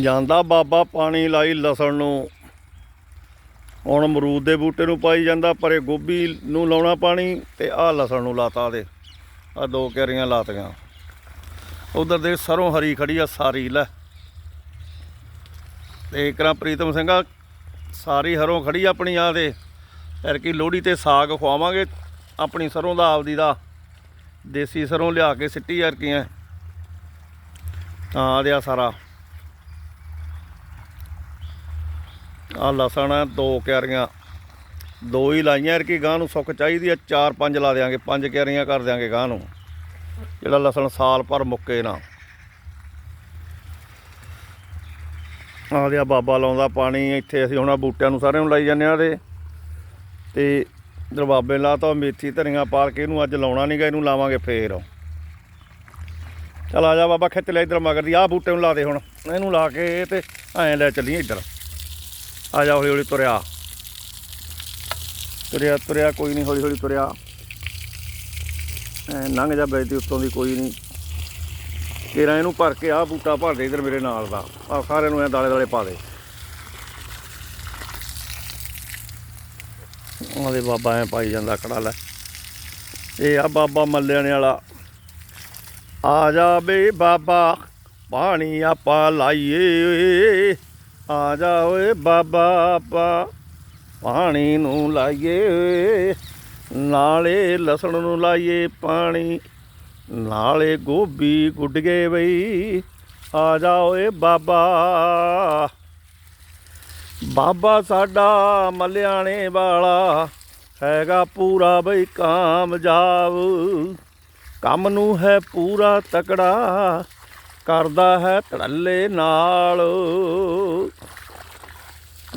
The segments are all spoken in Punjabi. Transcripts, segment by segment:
ਜਾਂਦਾ ਬਾਬਾ ਪਾਣੀ ਲਾਈ ਲਸਣ ਨੂੰ। ਹੁਣ ਅਮਰੂਦ ਦੇ ਬੂਟੇ ਨੂੰ ਪਾਈ ਜਾਂਦਾ, ਪਰੇ ਗੋਭੀ ਨੂੰ ਲਾਉਣਾ ਪਾਣੀ ਤੇ ਆਹ ਲਸਣ ਨੂੰ ਲਾਤਾ ਦੇ ਆ ਦੋ ਕਿਆਰੀਆਂ ਲਾਤੀਆਂ। ਉਧਰ ਦੇ ਸਰੋਂ ਹਰੀ ਖੜੀ ਆ, ਸਾਰੀ ਲੈ। ਤੇ ਇਕਰਾ ਪ੍ਰੀਤਮ ਸਿੰਘਾ ਸਾਰੀ ਹਰੋਂ ਖੜੀ ਆਪਣੀ ਆ ਦੇ। ਫਿਰ ਕੀ ਲੋਹੜੀ ਤੇ ਸਾਗ ਖਵਾਵਾਂਗੇ, ਆਪਣੀ ਸਰੋਂ ਦਾ, ਆਪਦੀ ਦਾ। ਦੇਸੀ ਸਰੋਂ ਲਿਆ ਕੇ ਸਿੱਟੀ ਯਾਰ ਕੀ ਆ ਆ ਸਾਰਾ। ਆ ਲਸਣ ਹੈ ਦੋ ਕਿਆਰੀਆਂ। ਦੋ ਹੀ ਲਾਈਆਂ ਯਾਰ ਕੀ ਗਾਂ ਨੂੰ ਸੁੱਕ ਚਾਹੀਦੀ ਆ, ਚਾਰ ਪੰਜ ਲਾ ਦਿਆਂਗੇ, ਪੰਜ ਕਿਆਰੀਆਂ ਕਰ ਦਿਆਂਗੇ ਗਾਂ ਨੂੰ। ਜਿਹੜਾ ਲਸਣ ਸਾਲ ਭਰ ਮੁੱਕੇ ਨਾ। ਆ ਲਿਆ ਬਾਬਾ ਲਾਉਂਦਾ ਪਾਣੀ, ਇੱਥੇ ਅਸੀਂ ਹੁਣ ਬੂਟਿਆਂ ਨੂੰ ਸਾਰਿਆਂ ਨੂੰ ਲਾਈ ਜਾਂਦੇ ਆ ਤੇ ਤੇ ਦਰਬਾਬੇ ਲਾ ਤਾਂ ਮੇਥੀ ਧਨੀਆ ਪਾਲ ਕੇ ਇਹਨੂੰ ਅੱਜ ਲਾਉਣਾ ਨਹੀਂਗਾ ਇਹਨੂੰ ਲਾਵਾਂਗੇ ਫੇਰ। ਚਲ ਆ ਜਾ ਬਾਬਾ, ਖਿੱਚ ਲੈ ਇਧਰ ਮਗਰ ਦੀ, ਆਹ ਬੂਟੇ ਨੂੰ ਲਾ ਦੇ ਹੁਣ। ਇਹਨੂੰ ਲਾ ਕੇ ਤੇ ਐਂ ਲੈ ਚੱਲੀਏ ਇੱਧਰ। ਆ ਜਾ ਹੌਲੀ ਹੌਲੀ ਤੁਰਿਆ। ਤੁਰਿਆ ਤੁਰਿਆ, ਕੋਈ ਨਹੀਂ, ਹੌਲੀ ਹੌਲੀ ਤੁਰਿਆ। ਲੰਘ ਜਾ ਬੈਠੀ ਉੱਤੋਂ ਦੀ, ਕੋਈ ਨਹੀਂ। ਕੇਰਾ ਇਹਨੂੰ ਭਰ ਕੇ ਆਹ ਬੂਟਾ ਭਰ ਦੇ ਇਧਰ ਮੇਰੇ ਨਾਲ ਦਾ। ਆ ਸਾਰਿਆਂ ਨੂੰ ਐ ਦਾਲੇ ਦਾਲੇ ਪਾ ਦੇ। ਉਹਦੇ ਬਾਬਾ ਐ ਪਾਈ ਜਾਂਦਾ ਕੜਾ ਲੈ। ਇਹ ਆ ਬਾਬਾ ਮੱਲਿਆਣੇ ਵਾਲਾ। ਆ ਜਾ ਬੇ ਬਾਬਾ, ਪਾਣੀ ਆਪਾਂ ਲਾਈਏ। ਆ ਜਾ ਓਏ ਬਾਬਾ ਆਪਾਂ, ਪਾਣੀ ਨੂੰ ਲਾਈਏ, ਨਾਲੇ ਲਸਣ ਨੂੰ ਲਾਈਏ ਪਾਣੀ, ਨਾਲੇ ਗੋਭੀ ਗੁੱਡ ਗਏ ਬਈ। ਆ ਜਾ ਓਏ ਬਾਬਾ ਬਾਬਾ ਸਾਡਾ ਮਲਿਆਣੇ ਵਾਲਾ, ਹੈਗਾ ਪੂਰਾ ਬਈ ਕਾਮਯਾਬ। ਕੰਮ ਨੂੰ ਹੈ ਪੂਰਾ ਤਕੜਾ ਕਰਦਾ ਹੈ ਧੜੱਲੇ ਨਾਲ।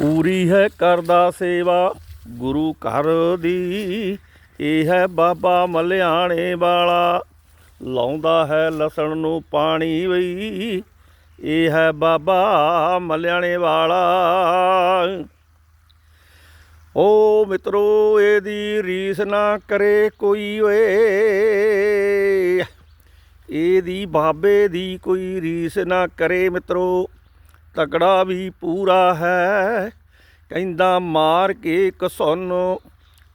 ਪੂਰੀ ਹੈ ਕਰਦਾ ਸੇਵਾ ਗੁਰੂ ਘਰ ਦੀ। ਇਹ ਹੈ ਬਾਬਾ ਮਲਿਆਣੇ ਵਾਲਾ। ਲਾਉਂਦਾ ਹੈ ਲਸਣ ਨੂੰ ਪਾਣੀ ਵਈ ਇਹ ਹੈ ਬਾਬਾ ਮਲਿਆਣੇ ਵਾਲਾ। ਓ ਮਿੱਤਰੋ, ਇਹਦੀ ਰੀਸ ਨਾ ਕਰੇ ਕੋਈ ਓਏ। ਇਹਦੀ ਬਾਬੇ ਦੀ ਕੋਈ ਰੀਸ ਨਾ ਕਰੇ ਮਿੱਤਰੋ, ਤਕੜਾ ਵੀ ਪੂਰਾ ਹੈ। ਕਹਿੰਦਾ, ਮਾਰ ਕੇ ਕਸੁੰਨ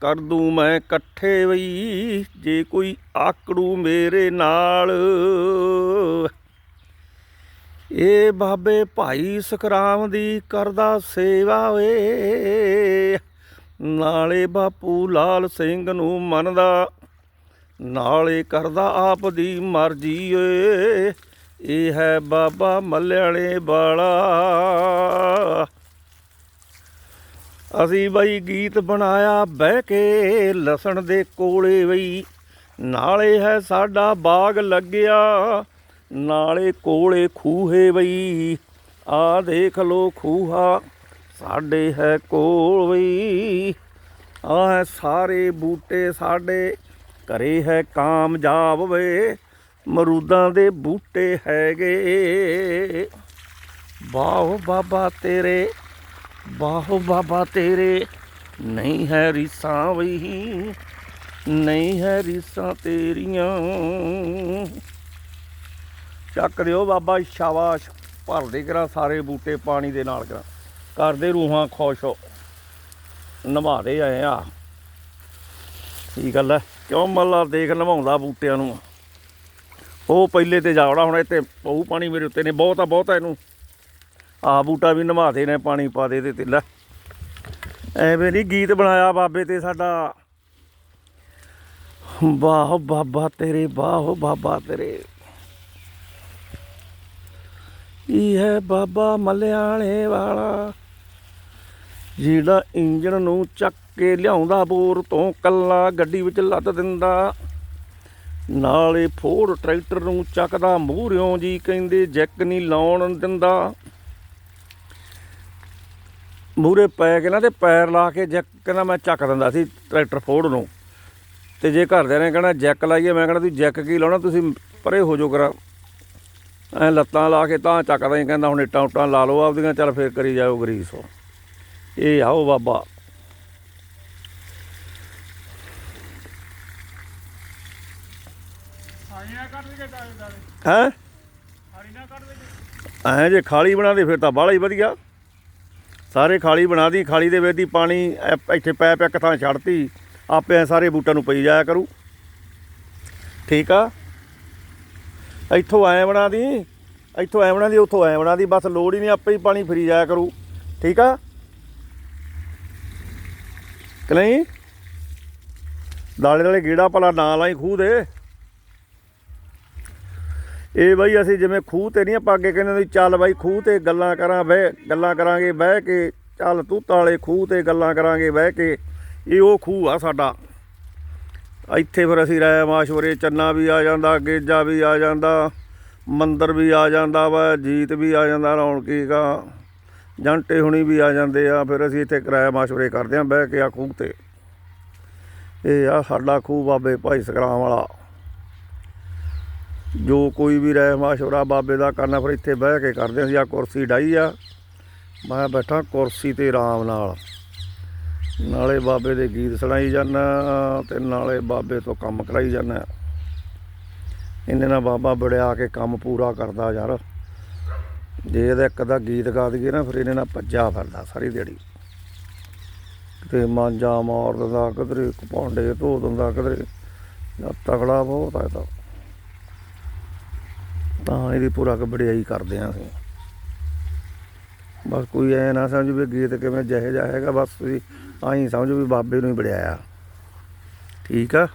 ਕਰ ਦੂੰ ਮੈਂ ਇਕੱਠੇ ਵਈ ਜੇ ਕੋਈ ਆਕੜੂ ਮੇਰੇ ਨਾਲ। ਇਹ ਬਾਬੇ ਭਾਈ ਸਖਰਾਮ ਦੀ ਕਰਦਾ ਸੇਵਾ ਵੇ। ਨਾਲੇ ਬਾਪੂ ਲਾਲ ਸਿੰਘ ਨੂੰ ਮੰਨਦਾ ਨਾਲੇ ਕਰਦਾ ਆਪ ਦੀ ਮਰਜ਼ੀ ਏ। ਇਹ ਹੈ ਬਾਬਾ ਮੱਲਿਆਣੇ ਵਾਲਾ। ਅਸੀਂ ਬਈ ਗੀਤ ਬਣਾਇਆ ਬਹਿ ਕੇ ਲਸਣ ਦੇ ਕੋਲੇ ਬਈ। ਨਾਲੇ ਹੈ ਸਾਡਾ ਬਾਗ ਲੱਗਿਆ, ਨਾਲੇ ਕੋਲੇ ਖੂਹੇ ਬਈ। ਆ ਦੇਖ ਲੋ ਖੂਹਾ ਸਾਡੇ ਹੈ ਕੋਲ ਬਈ। ਆ ਸਾਰੇ ਬੂਟੇ ਸਾਡੇ ਘਰੇ ਹੈ ਕਾਮਯਾਬ ਵੇ ਮਰੂਦਾਂ ਦੇ ਬੂਟੇ ਹੈਗੇ। ਬਾਹ ਬਾਬਾ ਤੇਰੇ, ਬਾਹੋ ਬਾਬਾ ਤੇਰੇ, ਨਹੀਂ ਹੈ ਰੀਸਾਂ ਵਈ ਨਹੀਂ ਹੈ ਰੀਸਾਂ ਤੇਰੀਆਂ। ਚੱਕ ਦਿਓ ਬਾਬਾ ਸ਼ਾਬਾਸ਼ ਭਰਦੇ ਕਰਾਂ ਸਾਰੇ ਬੂਟੇ ਪਾਣੀ ਦੇ ਨਾਲ ਕਰਾ। ਕਰਦੇ ਰੂਹਾਂ ਖੁਸ਼ ਹੋ, ਨਵਾ ਦੇ ਆਏ ਆ। ਕੀ ਗੱਲ ਹੈ? ਕਿਉਂ ਮੱਲਾ ਦੇਖ ਨਵਾਉਂਦਾ ਬੂਟਿਆਂ ਨੂੰ? ਉਹ ਪਹਿਲੇ ਤੇ ਜਾਵੜਾ ਹੁਣ, ਇੱਥੇ ਪਊ ਪਾਣੀ ਮੇਰੇ ਉੱਤੇ ਨੇ ਬਹੁਤ ਆ ਬਹੁਤ ਆ ਇਹਨੂੰ। ਆ ਬੂਟਾ ਵੀ ਨਵਾ ਦੇ ਨੇ, ਪਾਣੀ ਪਾ ਦੇ ਤੇ, ਲੈ। ਐਵੇਂ ਨਹੀਂ ਗੀਤ ਬਣਾਇਆ ਬਾਬੇ ਤੇ ਸਾਡਾ। ਵਾਹ ਬਾਬਾ ਤੇਰੇ, ਵਾਹ ਬਾਬਾ ਤੇਰੇ। ਇਹ ਹੈ ਬਾਬਾ ਮਲਿਆਣੇ ਵਾਲਾ, ਜਿਹੜਾ ਇੰਜਣ ਨੂੰ ਚੱਕ ਕੇ ਲਿਆਉਂਦਾ ਬੋਰ ਤੋਂ ਕੱਲਾ ਗੱਡੀ ਵਿੱਚ ਲੱਦ ਦਿੰਦਾ। ਨਾਲੇ ਫੋਰ ਟਰੈਕਟਰ ਨੂੰ ਚੱਕਦਾ, ਮੂਹਰਿਓਂ ਜੀ ਕਹਿੰਦੇ ਜੈਕ ਨਹੀਂ ਲਾਉਣ ਦਿੰਦਾ। ਮੂਹਰੇ ਪੈ ਕੇ ਨਾ ਤੇ ਪੈਰ ਲਾ ਕੇ ਜੈਕ ਕਹਿੰਦਾ ਮੈਂ ਚੱਕ ਦਿੰਦਾ ਸੀ ਟਰੈਕਟਰ ਫੋੜ ਨੂੰ। ਤੇ ਜੇ ਘਰਦਿਆਂ ਨੇ ਕਹਿਣਾ ਜੈਕ ਲਾਈਏ, ਮੈਂ ਕਹਿਣਾ ਤੁਸੀਂ ਜੈਕ ਕੀ ਲਾਉਣਾ, ਤੁਸੀਂ ਪਰੇ ਹੋ ਜਾਓ ਕਰਾ। ਐ ਲੱਤਾਂ ਲਾ ਕੇ ਤਾਂ ਚੱਕਦਾ ਹੀ ਕਹਿੰਦਾ ਹੁਣ ਇੱਟਾਂ ਉੱਟਾਂ ਲਾ ਲਓ ਆਪਦੀਆਂ, ਚੱਲ ਫੇਰ ਕਰੀ ਜਾਓ ਗਰੀਸ। ਇਹ ਆਓ ਬਾਬਾ। ਹੈ? ਐਂ ਜੇ ਖਾਲੀ ਬਣਾ ਦੇ ਫਿਰ ਤਾਂ ਬਾਹਲਾ ਹੀ ਵਧੀਆ। ਸਾਰੇ ਖਾਲੀ ਬਣਾ ਦੀ ਖਾਲੀ ਦੇ ਵਿੱਚ ਦੀ ਪਾਣੀ ਇੱਥੇ ਪੈਪ ਇੱਕ ਥਾਂ ਛੱਡਤੀ ਆਪੇ ਸਾਰੇ ਬੂਟਾਂ ਨੂੰ ਪਈ ਜਾਇਆ ਕਰੂ। ਠੀਕ ਆ? ਇੱਥੋਂ ਐਂ ਬਣਾ ਦੀ ਇੱਥੋਂ ਐਂ ਬਣਾ ਦੀ ਉੱਥੋਂ ਐਂ ਬਣਾ ਦੀ ਬਸ ਲੋੜ ਹੀ ਨਹੀਂ ਆਪੇ ਹੀ ਪਾਣੀ ਫਰੀ ਜਾਇਆ ਕਰੂ। ਠੀਕ ਆ? ਕਿ ਨਹੀਂ? ਦਾਲੇ ਦਾਲੇ ਗੇੜਾ ਭਲਾ ਨਾ ਲਾਈ ਖੂਹ ਦੇ। ਇਹ ਬਾਈ ਅਸੀਂ ਜਿਵੇਂ ਖੂਹ ਤੇ ਨਹੀਂ ਆਪਾਂ ਅੱਗੇ ਕਹਿੰਦੇ ਸੀ ਚੱਲ ਬਾਈ ਖੂਹ ਤੇ ਗੱਲਾਂ ਕਰਾਂ, ਬਹਿ, ਗੱਲਾਂ ਕਰਾਂਗੇ, ਬਹਿ ਕੇ, ਚੱਲ ਤੂਤਾਂ ਵਾਲੇ ਖੂਹ ਤੇ ਗੱਲਾਂ ਕਰਾਂਗੇ, ਬਹਿ ਕੇ, ਇਹ ਉਹ ਖੂਹ ਆ ਸਾਡਾ। ਇੱਥੇ ਫਿਰ ਅਸੀਂ ਰਾਇਆ ਮਾਸ਼ਵਰੇ, ਚੰਨਾ ਵੀ ਆ ਜਾਂਦਾ, ਗੇਜਾ ਵੀ ਆ ਜਾਂਦਾ, ਮੰਦਰ ਵੀ ਆ ਜਾਂਦਾ ਵਾ, ਜੀਤ ਵੀ ਆ ਜਾਂਦਾ, ਰੌਣਕੀ ਕਾ, ਜੰਟੇ ਹੁਣੀ ਵੀ ਆ ਜਾਂਦੇ ਆ, ਫਿਰ ਅਸੀਂ ਇੱਥੇ ਕਿਰਾਇਆ ਮਾਸ਼ਵਰੇ ਕਰਦੇ ਆ, ਬਹਿ ਕੇ ਆ ਖੂਹ ਤੇ। ਇਹ ਆ ਸਾਡਾ ਖੂਹ ਬਾਬੇ ਭਾਈ ਸਗਰਾਮ ਵਾਲਾ। ਜੋ ਕੋਈ ਵੀ ਰਹਿ ਮਾਸ਼ਵਰਾ ਬਾਬੇ ਦਾ ਕਰਨਾ, ਫਿਰ ਇੱਥੇ ਬਹਿ ਕੇ ਕਰਦੇ ਅਸੀਂ ਆ ਕੁਰਸੀ ਡਾਈ ਆ। ਮੈਂ ਬੈਠਾ ਕੁਰਸੀ ਤੇ ਆਰਾਮ ਨਾਲ। ਨਾਲੇ ਬਾਬੇ ਦੇ ਗੀਤ ਸੁਣਾਈ ਜਾਂਦਾ ਤੇ ਨਾਲੇ ਬਾਬੇ ਤੋਂ ਕੰਮ ਕਰਾਈ ਜਾਂਦਾ। ਇਹਨੇ ਨਾਲ ਬਾਬਾ ਬੜਿਆ ਕੇ ਕੰਮ ਪੂਰਾ ਕਰਦਾ ਯਾਰ। ਜੇ ਇਹਦਾ ਇੱਕ ਦਾ ਗੀਤ ਗਾ ਦਈਏ ਨਾ, ਫਿਰ ਇਹਨੇ ਨਾਲ ਭੱਜਾ ਫਿਰਦਾ ਸਾਰੀ ਦਿਹਾੜੀ। ਕਿਤੇ ਮਾਂਜਾ ਮਾਰ ਦਿੰਦਾ, ਕਿਧਰੇ ਭਾਂਡੇ ਧੋ ਦਿੰਦਾ, ਕਿਧਰੇ ਜਾਂ ਤਗੜਾ ਬਹੁਤ ਆ ਇਹ ਤਾਂ। ਤਾਂ ਇਹਦੀ ਪੂਰਾ ਕਬੜਿਆਈ ਕਰਦੇ ਆ ਅਸੀਂ। ਬਸ ਕੋਈ ਐ ਨਾ ਸਮਝ ਵੀ ਗੀਤ ਕਿਵੇਂ ਜਿਹੇ ਜਿਹਾ ਹੈਗਾ, ਬਸ ਤੁਸੀਂ ਆਈ ਸਮਝੋ ਵੀ ਬਾਬੇ ਨੂੰ ਹੀ ਬੜਿਆਇਆ ਠੀਕ ਆ?